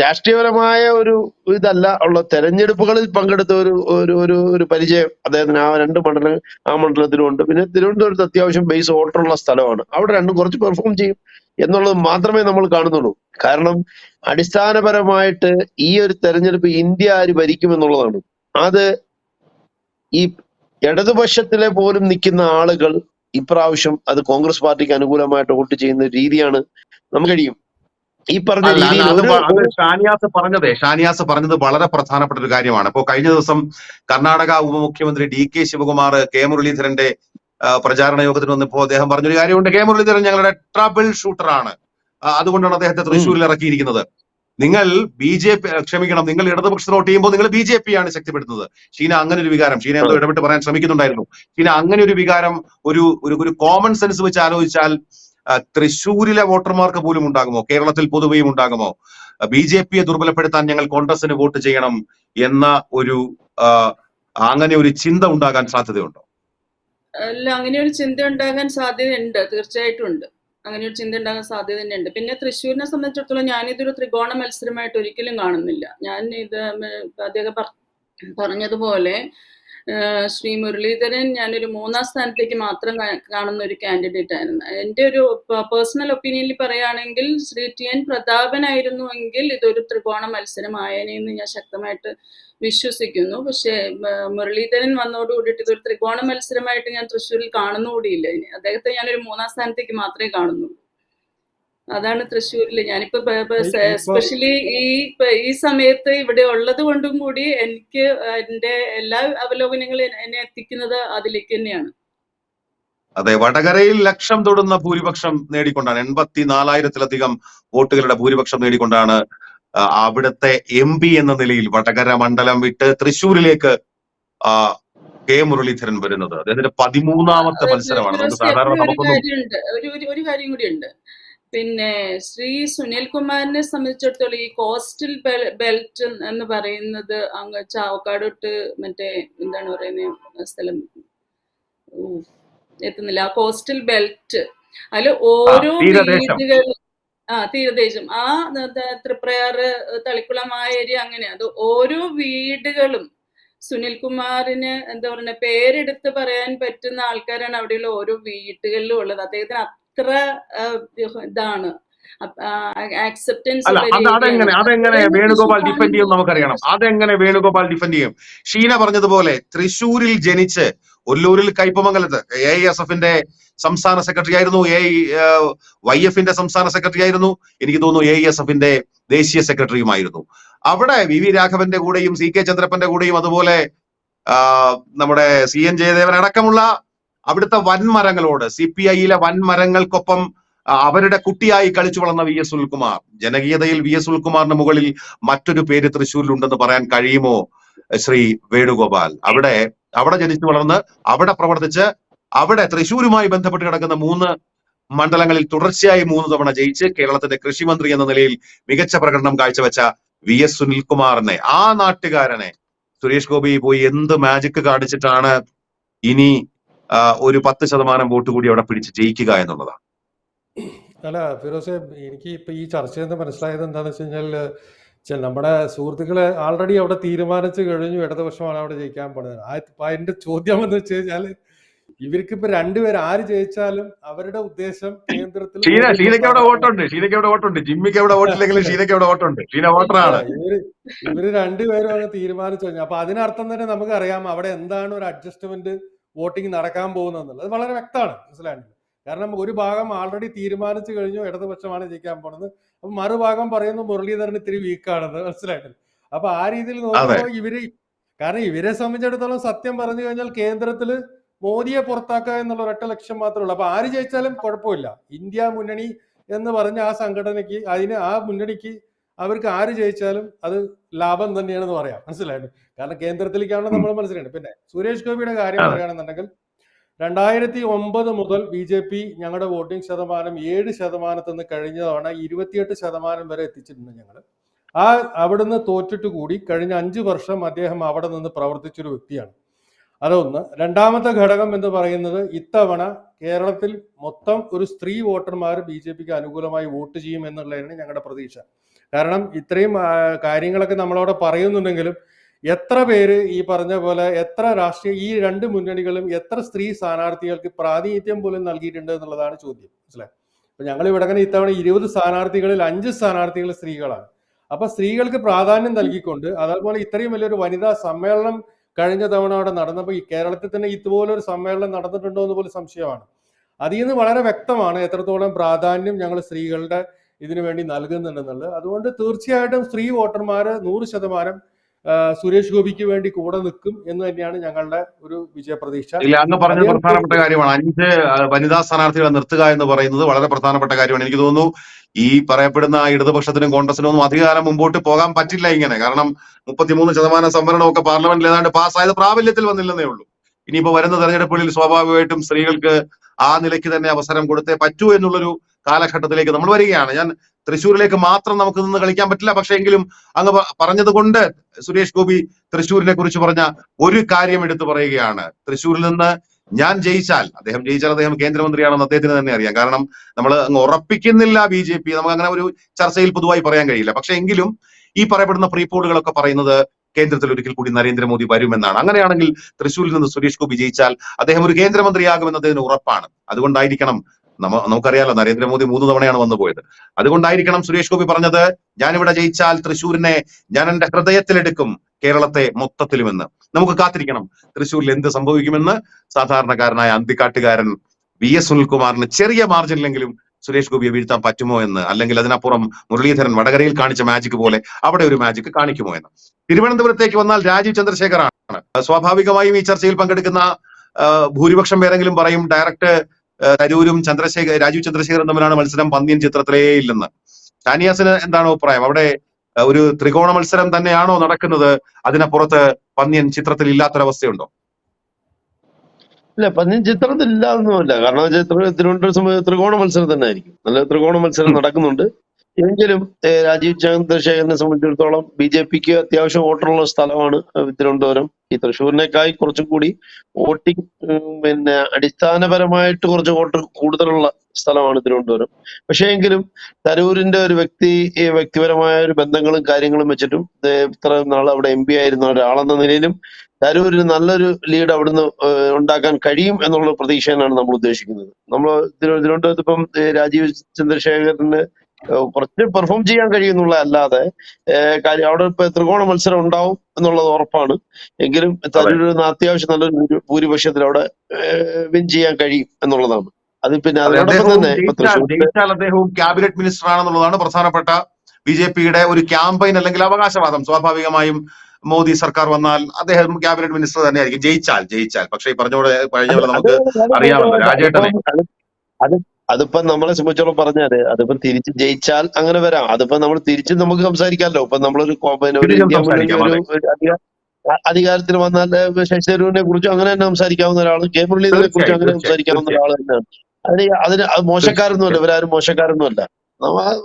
രാഷ്ട്രീയപരമായ ഒരു ഇതല്ല. ഉള്ള തെരഞ്ഞെടുപ്പുകളിൽ പങ്കെടുത്ത ഒരു ഒരു ഒരു ഒരു പരിചയം അദ്ദേഹത്തിന് ആ രണ്ട് മണ്ഡലം ആ മണ്ഡലത്തിലും ഉണ്ട് പിന്നെ തിരുവനന്തപുരത്ത് അത്യാവശ്യം ബേസ് വോട്ടുള്ള സ്ഥലമാണ്. അവിടെ രണ്ടും കുറച്ച് പെർഫോം ചെയ്യും എന്നുള്ളത് മാത്രമേ നമ്മൾ കാണുന്നുള്ളൂ. കാരണം അടിസ്ഥാനപരമായിട്ട് ഈ ഒരു തെരഞ്ഞെടുപ്പ് ഇന്ത്യ ആര് ഭരിക്കും എന്നുള്ളതാണ്. അത് ഈ ഇടതുപക്ഷത്തിലെ പോലും നിൽക്കുന്ന ആളുകൾ ഇപ്രാവശ്യം അത് കോൺഗ്രസ് പാർട്ടിക്ക് അനുകൂലമായിട്ട് വോട്ട് ചെയ്യുന്ന രീതിയാണ് നമുക്ക് കഴിയും. ഈ പറഞ്ഞ രീതിയിൽ ഷാനിയാസ് പറഞ്ഞതേ ഷാനിയാസ് പറഞ്ഞത് വളരെ പ്രധാനപ്പെട്ട ഒരു കാര്യമാണ്. ഇപ്പോ കഴിഞ്ഞ ദിവസം കർണാടക ഉപമുഖ്യമന്ത്രി ഡി കെ ശിവകുമാർ കെ മുരളീധരന്റെ പ്രചാരണ യോഗത്തിന് വന്നപ്പോൾ അദ്ദേഹം പറഞ്ഞൊരു കാര്യമുണ്ട്. കെ മുരളീധരൻ ഞങ്ങളുടെ ട്രബിൾ ഷൂട്ടറാണ്. അതുകൊണ്ടാണ് അദ്ദേഹത്തെ തൃശ്ശൂരിൽ ഇറക്കിയിരിക്കുന്നത്. നിങ്ങൾ ബി ജെ പി ക്ഷമിക്കണം നിങ്ങൾ ഇടതുപക്ഷത്തിന് വോട്ട് ചെയ്യുമ്പോൾ നിങ്ങൾ ബി ജെ പി ആണ് ശക്തിപ്പെടുത്തുന്നത്. ഷീന അങ്ങനെ ഒരു വികാരം ഷീന എന്തോ ഇടപെട്ട് പറയാൻ ശ്രമിക്കുന്നുണ്ടായിരുന്നു. ഷീന അങ്ങനെ ഒരു വികാരം ഒരു ഒരു കോമൺ സെൻസ് വെച്ച് ആലോചിച്ചാൽ തൃശ്ശൂരിലെ വോട്ടർമാർക്ക് പോലും ഉണ്ടാകുമോ? കേരളത്തിൽ പൊതുവെയും ഉണ്ടാകുമോ? ബി ജെ പിയെ ദുർബലപ്പെടുത്താൻ ഞങ്ങൾ കോൺഗ്രസിന് വോട്ട് ചെയ്യണം എന്ന ഒരു അങ്ങനെ ഒരു ചിന്ത ഉണ്ടാകാൻ സാധ്യതയുണ്ടോ? അല്ല അങ്ങനെ ഒരു ചിന്ത ഉണ്ടാകാൻ സാധ്യതയുണ്ട്. തീർച്ചയായിട്ടും ഉണ്ട്. അങ്ങനെ ഒരു ചിന്ത ഉണ്ടാകാൻ സാധ്യത തന്നെയുണ്ട് പിന്നെ തൃശ്ശൂരിനെ സംബന്ധിച്ചിടത്തോളം ഞാനിതൊരു ത്രികോണ മത്സരമായിട്ട് ഒരിക്കലും കാണുന്നില്ല. ഞാൻ ഇത് അദ്ദേഹം പറഞ്ഞതുപോലെ ശ്രീ മുരളീധരൻ ഞാനൊരു മൂന്നാം സ്ഥാനത്തേക്ക് മാത്രം കാണുന്ന ഒരു കാൻഡിഡേറ്റ് ആയിരുന്നു. എന്റെ ഒരു പേഴ്സണൽ ഒപ്പീനിയനിൽ പറയുകയാണെങ്കിൽ ശ്രീ ടി എൻ പ്രതാപനായിരുന്നു എങ്കിൽ ഇതൊരു ത്രികോണ മത്സരമായേനെ എന്ന് ഞാൻ ശക്തമായിട്ട് വിശ്വസിക്കുന്നു. പക്ഷേ മുരളീധരൻ വന്നോട് കൂടിയിട്ട് ഇതൊരു ത്രികോണ മത്സരമായിട്ട് ഞാൻ തൃശ്ശൂരിൽ കാണുന്നുകൂടിയില്ല അദ്ദേഹത്തെ ഞാനൊരു മൂന്നാം സ്ഥാനത്തേക്ക് മാത്രമേ കാണുന്നുള്ളൂ. അതാണ് തൃശ്ശൂരിൽ ഞാനിപ്പോ ഇപ്പൊ എസ്പെഷ്യലി ഈ ഈ സമയത്ത് ഇവിടെ ഉള്ളത് കൊണ്ടും കൂടി എനിക്ക് എന്റെ എല്ലാ അവലോകനങ്ങളും എന്നെ- എത്തിക്കുന്നത് അതിലേക്ക് തന്നെയാണ്. അതെ വടകരയിൽ ലക്ഷം തൊടുന്ന ഭൂരിപക്ഷം നേടിക്കൊണ്ടാണ്. എൺപത്തി നാലായിരത്തിലധികം വോട്ടുകളുടെ ഭൂരിപക്ഷം നേടിക്കൊണ്ടാണ് അവിടുത്തെ എം പി എന്ന നിലയിൽ വടകര മണ്ഡലം വിട്ട് തൃശ്ശൂരിലേക്ക് ആ, കെ മുരളീധരൻ വരുന്നത്. അദ്ദേഹത്തിന്റെ പതിമൂന്നാമത്തെ മത്സരമാണ്. നമുക്ക് സാധാരണ ഒരു നമുക്കൊന്നും ഒരു കാര്യം കൂടിയുണ്ട്. ഉണ്ട് പിന്നെ ശ്രീ സുനിൽ കുമാറിനെ സംബന്ധിച്ചിടത്തോളം ഈ കോസ്റ്റൽ ബെൽറ്റ് എന്ന് പറയുന്നത് അങ്ങ് ചാവക്കാട് തൊട്ട് മറ്റേ എന്താണ് പറയുന്ന സ്ഥലം എത്തുന്നില്ല ആ കോസ്റ്റൽ ബെൽറ്റ് അതിൽ ഓരോ വീടുകളും ആ തീരദേശം. ആ തൃപ്രയാറ് തളിക്കുളം ആ ഏരിയ അങ്ങനെ. അത് ഓരോ വീടുകളും സുനിൽകുമാറിന് എന്താ പറയുക പേരെടുത്ത് പറയാൻ പറ്റുന്ന ആൾക്കാരാണ് അവിടെയുള്ള ഓരോ വീട്ടുകളിലും ഉള്ളത്. അദ്ദേഹത്തിന് അത്ര ആ, ഇതാണ്. അല്ല അത് അതെങ്ങനെ അതെങ്ങനെ വേണുഗോപാൽ ഡിഫെൻഡ് ചെയ്യും നമുക്കറിയണം. അതെങ്ങനെ വേണുഗോപാൽ ഡിഫെൻഡ് ചെയ്യും? ഷീന പറഞ്ഞതുപോലെ തൃശൂരിൽ ജനിച്ച് ഒല്ലൂരിൽ കയ്പമംഗലത്ത് എ എസ് എഫിന്റെ സംസ്ഥാന സെക്രട്ടറി ആയിരുന്നു. എ വൈ എഫിന്റെ സംസ്ഥാന സെക്രട്ടറി ആയിരുന്നു. എനിക്ക് തോന്നുന്നു എ എസ് എഫിന്റെ ദേശീയ സെക്രട്ടറിയുമായിരുന്നു അവിടെ വി വി രാഘവന്റെ കൂടെയും സി കെ ചന്ദ്രപ്പന്റെ കൂടെയും അതുപോലെ നമ്മുടെ സി എൻ ജയദേവൻ അടക്കമുള്ള അവിടുത്തെ വൻമരങ്ങളോട് സി പി ഐയിലെ വൻമരങ്ങൾക്കൊപ്പം അവരുടെ കുട്ടിയായി കളിച്ചു വളർന്ന വി എസ് സുൽകുമാർ ജനകീയതയിൽ വി എസ് സുൽകുമാറിന് മുകളിൽ മറ്റൊരു പേര് തൃശ്ശൂരിലുണ്ടെന്ന് പറയാൻ കഴിയുമോ? ശ്രീ വേണുഗോപാൽ. അവിടെ അവിടെ ജനിച്ചു വളർന്ന് അവിടെ പ്രവർത്തിച്ച് അവിടെ തൃശ്ശൂരുമായി ബന്ധപ്പെട്ട് കിടക്കുന്ന മൂന്ന് മണ്ഡലങ്ങളിൽ തുടർച്ചയായി മൂന്ന് തവണ ജയിച്ച് കേരളത്തിന്റെ കൃഷിമന്ത്രി എന്ന നിലയിൽ മികച്ച പ്രകടനം കാഴ്ചവെച്ച വി എസ് സുനിൽകുമാറിനെ ആ നാട്ടുകാരനെ സുരേഷ് ഗോപി പോയി എന്ത് മാജിക് കാണിച്ചിട്ടാണ് ഇനി ഒരു പത്ത് ശതമാനം വോട്ട് കൂടി അവിടെ പിടിച്ച് ജയിക്കുക എന്നുള്ളതാണ്. അല്ല ഫിറോസെ എനിക്ക് ഇപ്പൊ ഈ ചർച്ചയിൽ നിന്ന് മനസ്സിലായത് എന്താണെന്ന് വെച്ച് കഴിഞ്ഞാൽ നമ്മുടെ സുഹൃത്തുക്കളെ ആൾറെഡി അവിടെ തീരുമാനിച്ചു കഴിഞ്ഞു ഇടതുപക്ഷമാണ് അവിടെ ജയിക്കാൻ പോണത്. ആ അപ്പൊ അതിന്റെ ചോദ്യം എന്ന് വെച്ച് കഴിഞ്ഞാൽ ഇവർക്ക് ഇപ്പൊ രണ്ടുപേരും ആര് ജയിച്ചാലും അവരുടെ ഉദ്ദേശം കേന്ദ്രത്തിൽ ഷീന ഷീനയ്ക്ക് അവിടെ വോട്ടുണ്ട് ഷീനയ്ക്ക് അവിടെ വോട്ടുണ്ട് ജിമ്മിക്ക് അവിടെ വോട്ടില്ലെങ്കിലും ഷീനയ്ക്ക് അവിടെ വോട്ടുണ്ട്. ഷീന വോട്ടറാണ്. ഇവർ ഇവർ രണ്ടുപേരും അങ്ങ് തീരുമാനിച്ചു കഴിഞ്ഞു. അപ്പൊ അതിനർത്ഥം തന്നെ നമുക്കറിയാം അവിടെ എന്താണ് ഒരു അഡ്ജസ്റ്റ്മെന്റ് വോട്ടിംഗ് നടക്കാൻ പോകുന്നത് അത് വളരെ വ്യക്തമാണ് ന്യൂസിലാൻഡിൽ കാരണം ഒരു ഭാഗം ആൾറെഡി തീരുമാനിച്ചു കഴിഞ്ഞു ഇടതുപക്ഷമാണ് ജയിക്കാൻ പോണത്. അപ്പൊ മറുഭാഗം പറയുന്നു മുരളീധരൻ ഇത്തിരി വീക്കാണെന്ന് മനസ്സിലായിട്ടില്ല അപ്പൊ ആ രീതിയിൽ നോക്കുമ്പോൾ ഇവർ കാരണം ഇവരെ സംബന്ധിച്ചിടത്തോളം സത്യം പറഞ്ഞു കഴിഞ്ഞാൽ കേന്ദ്രത്തിൽ മോദിയെ പുറത്താക്കുക എന്നുള്ള ഒരൊറ്റ ലക്ഷ്യം മാത്രമേ ഉള്ളൂ. അപ്പൊ ആര് ജയിച്ചാലും കുഴപ്പമില്ല. ഇന്ത്യ മുന്നണി എന്ന് പറഞ്ഞ ആ സംഘടനയ്ക്ക് അതിന് ആ മുന്നണിക്ക് അവർക്ക് ആര് ജയിച്ചാലും അത് ലാഭം തന്നെയാണെന്ന് പറയാം. മനസ്സിലായിട്ട് കാരണം കേന്ദ്രത്തിലേക്കാണ് നമ്മൾ മനസ്സിലായിട്ട് പിന്നെ സുരേഷ് ഗോപിയുടെ കാര്യം പറയുകയാണെന്നുണ്ടെങ്കിൽ രണ്ടായിരത്തി ഒമ്പത് മുതൽ ബി ജെ പി ഞങ്ങളുടെ വോട്ടിംഗ് ശതമാനം ഏഴ് ശതമാനത്തിൽ നിന്ന് കഴിഞ്ഞ തവണ ഇരുപത്തിയെട്ട് ശതമാനം വരെ എത്തിച്ചിട്ടുണ്ട് ഞങ്ങൾ ആ അവിടുന്ന് തോറ്റിട്ട് കൂടി കഴിഞ്ഞ അഞ്ച് വർഷം അദ്ദേഹം അവിടെ നിന്ന് പ്രവർത്തിച്ചൊരു വ്യക്തിയാണ്. അതൊന്ന്. രണ്ടാമത്തെ ഘടകം എന്ന് പറയുന്നത് ഇത്തവണ കേരളത്തിൽ മൊത്തം ഒരു സ്ത്രീ വോട്ടർമാർ ബി ജെ പിക്ക് അനുകൂലമായി വോട്ട് ചെയ്യും എന്നുള്ളതാണ് ഞങ്ങളുടെ പ്രതീക്ഷ. കാരണം ഇത്രയും കാര്യങ്ങളൊക്കെ നമ്മളവിടെ പറയുന്നുണ്ടെങ്കിലും എത്ര പേര് ഈ പറഞ്ഞ പോലെ എത്ര രാഷ്ട്രീയ ഈ രണ്ട് മുന്നണികളും എത്ര സ്ത്രീ സ്ഥാനാർത്ഥികൾക്ക് പ്രാതിനിധ്യം പോലും നൽകിയിട്ടുണ്ട് എന്നുള്ളതാണ് ചോദ്യം. മനസ്സിലായി? അപ്പൊ ഞങ്ങൾ ഇവിടെ അങ്ങനെ ഇത്തവണ ഇരുപത് സ്ഥാനാർത്ഥികളിൽ അഞ്ച് സ്ഥാനാർത്ഥികൾ സ്ത്രീകളാണ്. അപ്പൊ സ്ത്രീകൾക്ക് പ്രാധാന്യം നൽകിക്കൊണ്ട് അതേപോലെ ഇത്രയും വലിയൊരു വനിതാ സമ്മേളനം കഴിഞ്ഞ തവണ അവിടെ നടന്നപ്പോൾ ഈ കേരളത്തിൽ തന്നെ ഇതുപോലൊരു സമ്മേളനം നടന്നിട്ടുണ്ടോ എന്ന് പോലും സംശയമാണ്. അതിൽ നിന്ന് വളരെ വ്യക്തമാണ് എത്രത്തോളം പ്രാധാന്യം ഞങ്ങൾ സ്ത്രീകളുടെ ഇതിനു വേണ്ടി നൽകുന്നുണ്ടെന്നുള്ളത്. അതുകൊണ്ട് തീർച്ചയായിട്ടും സ്ത്രീ വോട്ടർമാർ നൂറ് ശതമാനം സുരേഷ് ഗോപിക്ക് വേണ്ടി കൂടെ നിൽക്കും എന്ന് തന്നെയാണ് ഞങ്ങളുടെ ഒരു വിജയപ്രതീക്ഷ. ഇല്ല അങ്ങ് പറഞ്ഞ പ്രധാനപ്പെട്ട കാര്യമാണ്. അഞ്ച് വനിതാ സ്ഥാനാർത്ഥികളെ നിർത്തുക എന്ന് പറയുന്നത് വളരെ പ്രധാനപ്പെട്ട കാര്യമാണ്. എനിക്ക് തോന്നുന്നു ഈ പറയപ്പെടുന്ന ഇടതുപക്ഷത്തിനും കോൺഗ്രസിനും ഒന്നും അധികാരം മുമ്പോട്ട് പോകാൻ പറ്റില്ല ഇങ്ങനെ. കാരണം മുപ്പത്തിമൂന്ന് ശതമാനം സംവരണമൊക്കെ പാർലമെന്റിൽ ഏതാണ്ട് പാസ്സായത് പ്രാബല്യത്തിൽ വന്നില്ലെന്നേ ഉള്ളൂ. ഇനിയിപ്പോ വരുന്ന തെരഞ്ഞെടുപ്പുകളിൽ സ്വാഭാവികമായിട്ടും സ്ത്രീകൾക്ക് ആ നിലയ്ക്ക് തന്നെ അവസരം കൊടുത്തേ പറ്റൂ എന്നുള്ളൊരു കാലഘട്ടത്തിലേക്ക് നമ്മൾ വരികയാണ്. ഞാൻ തൃശ്ശൂരിലേക്ക് മാത്രം നമുക്ക് നിന്ന് കളിക്കാൻ പറ്റില്ല. പക്ഷെ എങ്കിലും അങ്ങ് പറഞ്ഞത് കൊണ്ട് സുരേഷ് ഗോപി തൃശ്ശൂരിനെ കുറിച്ച് പറഞ്ഞ ഒരു കാര്യം എടുത്തു പറയുകയാണ്. തൃശ്ശൂരിൽ നിന്ന് ഞാൻ ജയിച്ചാൽ അദ്ദേഹം ജയിച്ചാൽ അദ്ദേഹം കേന്ദ്രമന്ത്രിയാണെന്ന് അദ്ദേഹത്തിന് തന്നെ അറിയാം. കാരണം നമ്മൾ അങ്ങ് ഉറപ്പിക്കുന്നില്ല ബി ജെ പി. നമുക്ക് അങ്ങനെ ഒരു ചർച്ചയിൽ പൊതുവായി പറയാൻ കഴിയില്ല. പക്ഷെ എങ്കിലും ഈ പറയപ്പെടുന്ന പ്രീപോളുകളൊക്കെ പറയുന്നത് കേന്ദ്രത്തിൽ ഒരിക്കൽ കൂടി നരേന്ദ്രമോദി വരുമെന്നാണ്. അങ്ങനെയാണെങ്കിൽ തൃശ്ശൂരിൽ നിന്ന് സുരേഷ് ഗോപി ജയിച്ചാൽ അദ്ദേഹം ഒരു കേന്ദ്രമന്ത്രിയാകുമെന്ന് അദ്ദേഹത്തിന് ഉറപ്പാണ്. അതുകൊണ്ടായിരിക്കണം നമ്മ നമുക്കറിയാലോ നരേന്ദ്രമോദി മൂന്ന് തവണയാണ് വന്നു പോയത്. അതുകൊണ്ടായിരിക്കണം സുരേഷ് ഗോപി പറഞ്ഞത് ഞാനിവിടെ ജയിച്ചാൽ തൃശ്ശൂരിനെ ഞാൻ എന്റെ ഹൃദയത്തിലെടുക്കും കേരളത്തെ മൊത്തത്തിലുമെന്ന്. നമുക്ക് കാത്തിരിക്കണം. തൃശ്ശൂരിൽ എന്ത് സംഭവിക്കുമെന്ന് സാധാരണക്കാരനായ അന്തിക്കാട്ടുകാരൻ വി എസ് സുനിൽകുമാറിന് ചെറിയ മാർജിനിലെങ്കിലും സുരേഷ് ഗോപിയെ വീഴ്ത്താൻ പറ്റുമോ എന്ന് അല്ലെങ്കിൽ അതിനപ്പുറം മുരളീധരൻ വടകരയിൽ കാണിച്ച മാജിക് പോലെ അവിടെ ഒരു മാജിക് കാണിക്കുമോ എന്ന്. തിരുവനന്തപുരത്തേക്ക് വന്നാൽ രാജീവ് ചന്ദ്രശേഖറാണ് സ്വാഭാവികമായും ഈ ചർച്ചയിൽ പങ്കെടുക്കുന്ന ഭൂരിപക്ഷം പേരെങ്കിലും പറയും ഡയറക്ട് ആ, തരൂരും ചന്ദ്രശേഖർ രാജീവ് ചന്ദ്രശേഖരൻ തമ്മിലാണ് മത്സരം പന്നിയൻ ചിത്രത്തിലേ ഇല്ലെന്ന്. ഷാനിയാസിന് എന്താണ് അഭിപ്രായം? അവിടെ ഒരു ത്രികോണ മത്സരം തന്നെയാണോ നടക്കുന്നത്? അതിനപ്പുറത്ത് പന്നിയൻ ചിത്രത്തിൽ ഇല്ലാത്തൊരവസ്ഥയുണ്ടോ? ഇല്ല പന്നിയൻ ചിത്രത്തിൽ ഇല്ലാതൊന്നുമല്ല. കാരണം തിരുവനന്തപുരം സമയത്ത് ത്രികോണ മത്സരം തന്നെ ആയിരിക്കും നല്ല ത്രികോണ മത്സരം നടക്കുന്നുണ്ട്. എങ്കിലും രാജീവ് ചന്ദ്രശേഖരനെ സംബന്ധിച്ചിടത്തോളം ബി ജെ പിക്ക് അത്യാവശ്യം വോട്ടുള്ള സ്ഥലമാണ് തിരുവനന്തപുരം. ഈ തൃശ്ശൂരിനേക്കായി കുറച്ചും കൂടി വോട്ടിംഗ് പിന്നെ അടിസ്ഥാനപരമായിട്ട് കുറച്ച് വോട്ട് കൂടുതലുള്ള സ്ഥലമാണ് തിരുവനന്തപുരം. പക്ഷേ എങ്കിലും തരൂരിന്റെ ഒരു വ്യക്തി വ്യക്തിപരമായ ഒരു ബന്ധങ്ങളും കാര്യങ്ങളും വെച്ചിട്ടും ഇത്ര നാൾ അവിടെ എം പി ആയിരുന്ന ഒരാളെന്ന നിലയിലും തരൂരിന് നല്ലൊരു ലീഡ് അവിടുന്ന് ഉണ്ടാക്കാൻ കഴിയും എന്നുള്ള പ്രതീക്ഷയാണ് നമ്മൾ ഉദ്ദേശിക്കുന്നത്. നമ്മൾ തിരു- തിരുവനന്തപുരത്ത് ഇപ്പം രാജീവ് ചന്ദ്രശേഖരന് കുറച്ച് പെർഫോം ചെയ്യാൻ കഴിയുന്നുള്ള അല്ലാതെ കാര്യം അവിടെ ഇപ്പൊ ത്രികോണ മത്സരം ഉണ്ടാവും എന്നുള്ളത് ഉറപ്പാണ്. എങ്കിലും തരൂരിന് അത്യാവശ്യം നല്ലൊരു ഭൂരി- ഭൂരിപക്ഷത്തിൽ അവിടെ വിൻ ചെയ്യാൻ കഴിയും എന്നുള്ളതാണ്. അത് പിന്നെ അതോടൊപ്പം തന്നെ അദ്ദേഹവും ക്യാബിനറ്റ് മിനിസ്റ്റർ ആണെന്നുള്ളതാണ് പ്രധാനപ്പെട്ട ബി ജെ പിയുടെ ഒരു ക്യാമ്പയിൻ അല്ലെങ്കിൽ അവകാശവാദം. സ്വാഭാവികമായും മോദി സർക്കാർ വന്നാൽ അദ്ദേഹം ക്യാബിനറ്റ് മിനിസ്റ്റർ തന്നെയായിരിക്കും. ജയിച്ചാൽ ജയിച്ചാൽ. പക്ഷേ ഈ പറഞ്ഞ പോലെ കഴിഞ്ഞ പോലെ നമുക്ക് അറിയാമല്ലോ. രാജേട്ടനെ. അതിപ്പം നമ്മളെ സംബന്ധിച്ചോളം പറഞ്ഞാൽ അതിപ്പം തിരിച്ച് ജയിച്ചാൽ അങ്ങനെ വരാം. അതിപ്പം നമ്മൾ തിരിച്ച് നമുക്ക് സംസാരിക്കാമല്ലോ. ഇപ്പൊ നമ്മളൊരു പിന്നെ ഒരു തിരിച്ചും ഇന്ത്യ മുന്നണി ഒരു അതെ. ഒരു അധികാ- അ- അധികാരത്തിൽ വന്നാൽ ഏഹ്, ശശി തരൂരിനെ കുറിച്ച് അങ്ങനെ തന്നെ സംസാരിക്കാവുന്ന ഒരാൾ കെ മുരളീധരനെ കുറിച്ച് തീർച്ചയായും അങ്ങനെ തീർച്ചയായും സംസാരിക്കാവുന്ന തീർച്ചയായും ഒരാൾ തന്നെയാണ്. അതിന് അതിന് അത് മോശക്കാരൊന്നുമല്ല. ഇവരാരും മോശക്കാരൊന്നുമല്ല.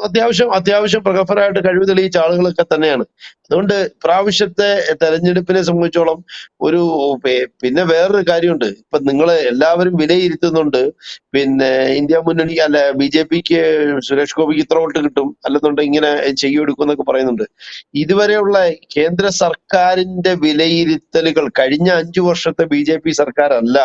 അത്യാവശ്യം അത്യാവശ്യം പ്രഗത്ഭരായിട്ട് കഴിവ് തെളിയിച്ച ആളുകളൊക്കെ തന്നെയാണ്. അതുകൊണ്ട് പ്രാവശ്യത്തെ തെരഞ്ഞെടുപ്പിനെ സംബന്ധിച്ചോളം ഒരു പിന്നെ വേറൊരു കാര്യമുണ്ട്. ഇപ്പൊ നിങ്ങൾ എല്ലാവരും വിലയിരുത്തുന്നുണ്ട്. പിന്നെ ഇന്ത്യ മുന്നണി അല്ല ബി ജെ പിക്ക് സുരേഷ് ഗോപിക്ക് ഇത്ര വോട്ട് കിട്ടും അല്ലെന്നുണ്ടെങ്കിൽ ഇങ്ങനെ ചെയ്യെടുക്കും എന്നൊക്കെ പറയുന്നുണ്ട്. ഇതുവരെയുള്ള കേന്ദ്ര സർക്കാരിന്റെ വിലയിരുത്തലുകൾ കഴിഞ്ഞ അഞ്ചു വർഷത്തെ ബി ജെ പി സർക്കാരല്ല.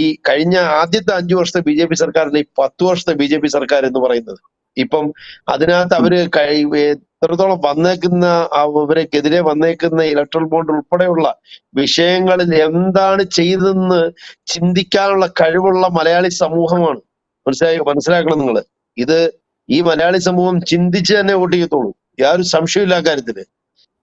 ഈ കഴിഞ്ഞ ആദ്യത്തെ അഞ്ചു വർഷത്തെ ബി ജെ പി സർക്കാരല്ല ഈ പത്ത് വർഷത്തെ ബി ജെ പി സർക്കാർ എന്ന് പറയുന്നത്. ഇപ്പം അതിനകത്ത്. അവർ കഴി- എത്രത്തോളം വന്നേക്കുന്ന അവരെക്കെതിരെ വന്നേക്കുന്ന ഇലക്ട്രൽ ബോണ്ട് ഉൾപ്പെടെയുള്ള വിഷയങ്ങളിൽ എന്താണ് ചെയ്തതെന്ന് ചിന്തിക്കാനുള്ള കഴിവുള്ള മലയാളി സമൂഹമാണ്. മനസ്സിലായി മനസ്സിലാക്കണം നിങ്ങൾ ഇത് ഈ മലയാളി സമൂഹം ചിന്തിച്ച് തന്നെ വോട്ട് ചെയ്യത്തുള്ളൂ. യാതൊരു സംശയമില്ല കാര്യത്തിൽ.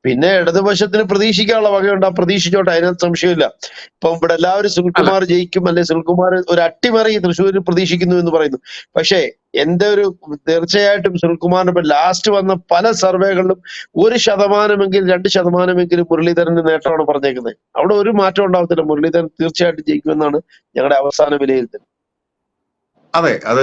പിന്നെ ഇടതുപക്ഷത്തിന് പ്രതീക്ഷിക്കാനുള്ള വകയുണ്ട്. ആ പ്രതീക്ഷിച്ചോട്ടെ അതിനകത്ത് സംശയമില്ല. ഇപ്പം ഇവിടെ എല്ലാവരും സുനിൽകുമാർ ജയിക്കും അല്ലെ സുനിൽകുമാർ ഒരു അട്ടിമറി തൃശ്ശൂരിൽ പ്രതീക്ഷിക്കുന്നു എന്ന് പറയുന്നു. പക്ഷേ എന്റെ ഒരു തീർച്ചയായിട്ടും സുനിൽകുമാറിന് ഇപ്പൊ ലാസ്റ്റ് വന്ന പല സർവേകളിലും ഒരു ശതമാനമെങ്കിലും രണ്ട് ശതമാനമെങ്കിലും മുരളീധരന്റെ നേട്ടമാണ് പറഞ്ഞേക്കുന്നത്. അവിടെ ഒരു മാറ്റം ഉണ്ടാവത്തില്ല. മുരളീധരൻ തീർച്ചയായിട്ടും ജയിക്കുമെന്നാണ് ഞങ്ങളുടെ അവസാന വിലയിരുത്തൽ. അതെ അത്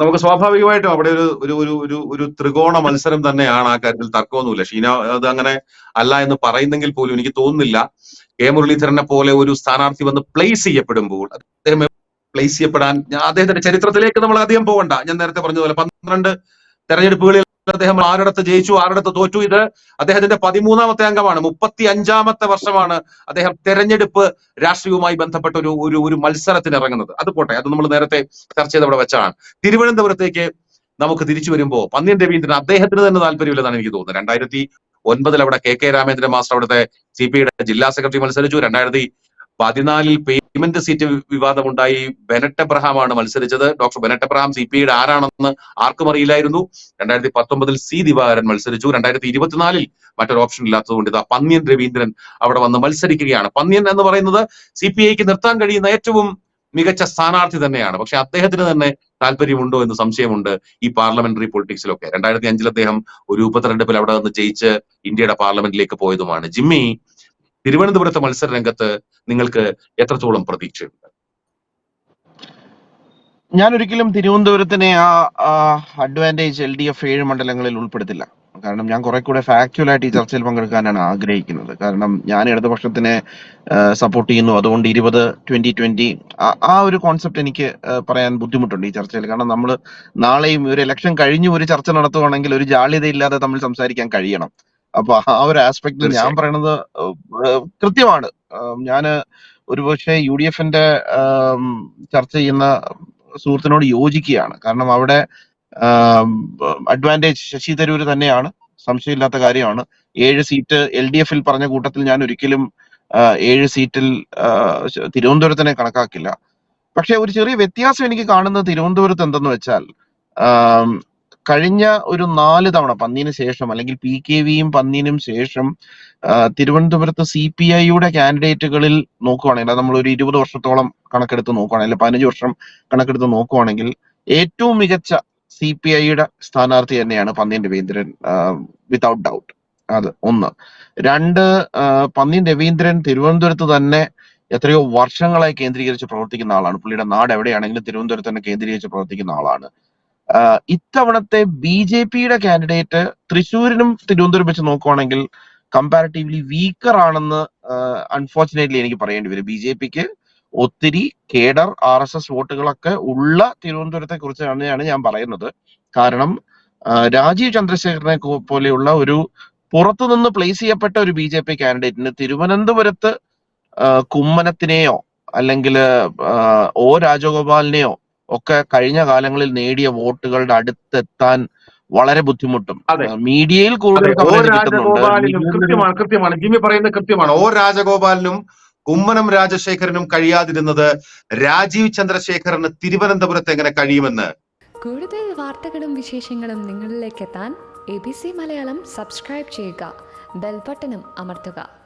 നമുക്ക് സ്വാഭാവികമായിട്ടും അവിടെ ഒരു ഒരു ഒരു ഒരു ഒരു ത്രികോണ മത്സരം തന്നെയാണ് ആ കാര്യത്തിൽ തർക്കമൊന്നുമില്ല. ഷീന അത് അങ്ങനെ അല്ല എന്ന് പറയുന്നെങ്കിൽ പോലും എനിക്ക് തോന്നുന്നില്ല. കെ. മുരളീധരനെ പോലെ ഒരു സ്ഥാനാർത്ഥി വന്ന് പ്ലേസ് ചെയ്യപ്പെടുമ്പോൾ അദ്ദേഹം പ്ലേസ് ചെയ്യപ്പെടാൻ അദ്ദേഹത്തിന്റെ ചരിത്രത്തിലേക്ക് നമ്മൾ അധികം പോകണ്ട. ഞാൻ നേരത്തെ പറഞ്ഞതുപോലെ പന്ത്രണ്ട് തെരഞ്ഞെടുപ്പുകളിൽ അദ്ദേഹം ആരുടെ ജയിച്ചു ആരുടെ തോറ്റു. ഇത് അദ്ദേഹത്തിന്റെ പതിമൂന്നാമത്തെ അംഗമാണ്. മുപ്പത്തി അഞ്ചാമത്തെ വർഷമാണ് അദ്ദേഹം തെരഞ്ഞെടുപ്പ് രാഷ്ട്രീയവുമായി ബന്ധപ്പെട്ട ഒരു ഒരു ഒരു മത്സരത്തിന് ഇറങ്ങുന്നത്. അത് പോട്ടെ അത് നമ്മൾ നേരത്തെ ചർച്ച ചെയ്ത് അവിടെ വെച്ചാണ്. തിരുവനന്തപുരത്തേക്ക് നമുക്ക് തിരിച്ചു വരുമ്പോ പന്ന്യൻ രവീന്ദ്രൻ അദ്ദേഹത്തിന് തന്നെ താല്പര്യമില്ലെന്നാണ് എനിക്ക് തോന്നുന്നത്. രണ്ടായിരത്തി ഒൻപതിൽ അവിടെ കെ കെ രാമേന്ദ്രൻ മാസ്റ്റർ അവിടുത്തെ സി പി ജില്ലാ സെക്രട്ടറി മത്സരിച്ചു. രണ്ടായിരത്തി പതിനാലിൽ പേയ്മെന്റ് സീറ്റ് വിവാദമുണ്ടായി. ബെനറ്റ് എബ്രഹാമാണ് മത്സരിച്ചത്. Doctor Bennet Abraham C P ഐയുടെ ആരാണെന്ന് ആർക്കും അറിയില്ലായിരുന്നു. രണ്ടായിരത്തി പത്തൊമ്പതിൽ സി ദിവാകരൻ മത്സരിച്ചു. രണ്ടായിരത്തി ഇരുപത്തിനാലിൽ മറ്റൊരു ഓപ്ഷൻ ഇല്ലാത്തതുകൊണ്ട് ഇതാ പന്ന്യൻ രവീന്ദ്രൻ അവിടെ വന്ന് മത്സരിക്കുകയാണ്. പന്ന്യൻ എന്ന് പറയുന്നത് സി പി ഐക്ക് നിർത്താൻ കഴിയുന്ന ഏറ്റവും മികച്ച സ്ഥാനാർത്ഥി തന്നെയാണ്. പക്ഷെ അദ്ദേഹത്തിന് തന്നെ താല്പര്യമുണ്ടോ എന്ന് സംശയമുണ്ട് ഈ പാർലമെന്ററി പൊളിറ്റിക്സിലൊക്കെ. രണ്ടായിരത്തി അഞ്ചിൽ അദ്ദേഹം ഒരു ഉപതെരഞ്ഞെടുപ്പിൽ അവിടെ നിന്ന് ജയിച്ച് ഇന്ത്യയുടെ പാർലമെന്റിലേക്ക് പോയതുമാണ്. ജിമ്മി തിരുവനന്തപുരത്തെ മത്സര രംഗത്ത് നിങ്ങൾക്ക് എത്രത്തോളം പ്രതീക്ഷയുണ്ട്? ഞാൻ ഒരിക്കലും തിരുവനന്തപുരത്തിനെ ആ അഡ്വാന്റേജ് എൽ ഡി എഫ് ഏഴ് മണ്ഡലങ്ങളിൽ ഉൾപ്പെടുത്തില്ല. കാരണം ഞാൻ കുറെ കൂടെ ഫാക്ച്വൽ ആയിട്ട് ഈ ചർച്ചയിൽ പങ്കെടുക്കാനാണ് ആഗ്രഹിക്കുന്നത്. കാരണം ഞാൻ ഇടതുപക്ഷത്തിനെ സപ്പോർട്ട് ചെയ്യുന്നു. അതുകൊണ്ട് ഇരുപത് ട്വന്റി ട്വന്റി ആ ഒരു കോൺസെപ്റ്റ് എനിക്ക് പറയാൻ ബുദ്ധിമുട്ടുണ്ട് ഈ ചർച്ചയിൽ. കാരണം നമ്മൾ നാളെയും ഒരു ഇലക്ഷൻ കഴിഞ്ഞ് ഒരു ചർച്ച നടത്തുവാണെങ്കിൽ ഒരു ജാള്യതയില്ലാതെ തമ്മിൽ സംസാരിക്കാൻ കഴിയണം. അപ്പൊ ആ ഒരു ആസ്പെക്ടിൽ ഞാൻ പറയുന്നത് പറയണത് കൃത്യമാണ്. ഞാൻ ഒരുപക്ഷെ യു ഡി എഫിന്റെ ചർച്ച ചെയ്യുന്ന സുഹൃത്തിനോട് യോജിക്കുകയാണ്. കാരണം അവിടെ അഡ്വാന്റേജ് ശശി തരൂർ തന്നെയാണ്. സംശയമില്ലാത്ത കാര്യമാണ്. ഏഴ് സീറ്റ് എൽ ഡി എഫിൽ പറഞ്ഞ കൂട്ടത്തിൽ ഞാൻ ഒരിക്കലും ഏഴ് സീറ്റിൽ തിരുവനന്തപുരത്തിനെ കണക്കാക്കില്ല. പക്ഷെ ഒരു ചെറിയ വ്യത്യാസം എനിക്ക് കാണുന്നത് തിരുവനന്തപുരത്ത് എന്തെന്ന് വെച്ചാൽ കഴിഞ്ഞ ഒരു നാല് തവണ പന്നീന് ശേഷം അല്ലെങ്കിൽ പി കെ വിയും പന്നീനും ശേഷം തിരുവനന്തപുരത്ത് സി പി ഐയുടെ കാൻഡിഡേറ്റുകളിൽ നോക്കുവാണെങ്കിൽ നമ്മൾ ഒരു ഇരുപത് വർഷത്തോളം കണക്കെടുത്ത് നോക്കുവാണെങ്കിൽ പതിനഞ്ച് വർഷം കണക്കെടുത്ത് നോക്കുവാണെങ്കിൽ ഏറ്റവും മികച്ച സി പി ഐയുടെ സ്ഥാനാർത്ഥി തന്നെയാണ് പന്നീൻ രവീന്ദ്രൻ വിതൗട്ട് ഡൗട്ട് അത് ഒന്ന്. രണ്ട് പന്നീൻ രവീന്ദ്രൻ തിരുവനന്തപുരത്ത് തന്നെ എത്രയോ വർഷങ്ങളായി കേന്ദ്രീകരിച്ച് പ്രവർത്തിക്കുന്ന ആളാണ്. പുള്ളിയുടെ നാട് എവിടെയാണെങ്കിലും തിരുവനന്തപുരത്ത് തന്നെ കേന്ദ്രീകരിച്ച് പ്രവർത്തിക്കുന്ന ആളാണ്. ഇത്തവണത്തെ ബി ജെ പിയുടെ കാൻഡിഡേറ്റ് തൃശ്ശൂരിനും തിരുവനന്തപുരം വെച്ച് നോക്കുവാണെങ്കിൽ കമ്പാരിറ്റീവ്ലി വീക്കർ ആണെന്ന് അൺഫോർച്ചുനേറ്റ്ലി എനിക്ക് പറയേണ്ടി വരും. ബി ജെ പിക്ക് ഒത്തിരി കേഡർ ആർ എസ് എസ് വോട്ടുകളൊക്കെ ഉള്ള തിരുവനന്തപുരത്തെ കുറിച്ച് തന്നെയാണ് ഞാൻ പറയുന്നത്. കാരണം രാജീവ് ചന്ദ്രശേഖരനെ പോലെയുള്ള ഒരു പുറത്തുനിന്ന് പ്ലേസ് ചെയ്യപ്പെട്ട ഒരു ബി ജെ പി കാൻഡിഡേറ്റിന് തിരുവനന്തപുരത്ത് കുമ്മനത്തിനെയോ അല്ലെങ്കിൽ ഓ രാജഗോപാലിനെയോ ഒക്കെ കഴിഞ്ഞ കാലങ്ങളിൽ നേടിയ വോട്ടുകളുടെ അടുത്തെത്താൻ വളരെ ബുദ്ധിമുട്ടും. മീഡിയയിൽ കൂടുതൽ കൃത്യമാണ് ജിമ്മി പറയുന്നത് കൃത്യമാണ്. ഓ രാജഗോപാലിനും കുമ്മനം രാജശേഖരനും കഴിയാതിരുന്നത് രാജീവ് ചന്ദ്രശേഖരന് തിരുവനന്തപുരത്ത് എങ്ങനെ കഴിയുമെന്ന്? കൂടുതൽ വാർത്തകളും വിശേഷങ്ങളും നിങ്ങളിലേക്ക് എത്താൻ A B C Malayalam subscribe ചെയ്യുക. ബെൽബട്ടനും അമർത്തുക.